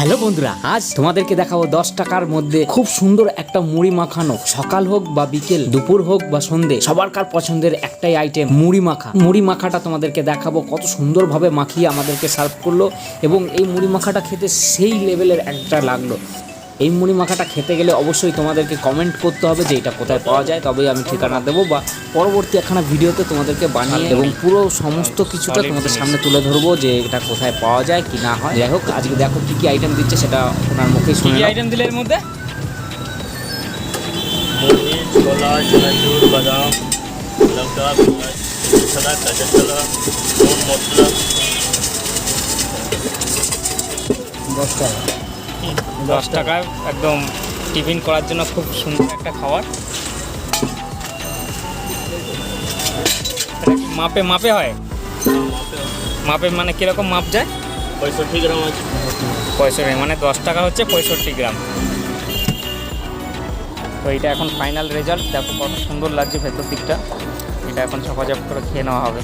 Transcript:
Hello বন্ধুরা, আজ তোমাদেরকে দেখাবো দশ টাকার মধ্যে খুব সুন্দর একটা মুড়ি মাখানো। সকাল হোক বা বিকেল, দুপুর হোক বা সন্ধে সবার কার পছন্দের একটাই আইটেম মুড়ি মাখা। মুড়ি মাখাটা তোমাদেরকে দেখাবো কত সুন্দরভাবে মাখিয়ে আমাদেরকে সার্ভ করল এবং এই মুড়ি মাখাটা খেতে সেই লেভেলের একটা লাগল। এই মুড়ি মাখাটা খেতে গেলে অবশ্যই তোমাদেরকে কমেন্ট করতে হবে যে এটা কোথায় পাওয়া যায় তবেই আমি ঠিকানা দেবো বা পরবর্তী একখানা ভিডিওতে তোমাদেরকে বানিয়ে এবং পুরো সমস্ত কিছুটা তোমাদের সামনে তুলে ধরবো যে এটা কোথায় পাওয়া যায় কি না হয়। যাই হোক আজকে দেখো কী কী আইটেম দিচ্ছে সেটা ওনার মুখেই কি শুনে আইটেম দিলে এর মধ্যে? মুড়ি ছোলা চানাচুর বাদাম লঙ্কা পেঁয়াজ কাঁচা ছোলা নুন মশলা। দশ টাকায় একদম টিফিন করার জন্য খুব সুন্দর একটা খাবার। মাপে মাপে হয়? মাপে মানে কীরকম মাপ যায়? পঁয়ষট্টি গ্রাম আছে। পঁয়ষট্টি মানে দশ টাকা হচ্ছে পঁয়ষট্টি গ্রাম। তো এটা এখন ফাইনাল রেজাল্ট দেখো কত সুন্দর লাগছে ভেতর দিকটা। এটা এখন ঝপাঝপ করে খেয়ে নেওয়া হবে।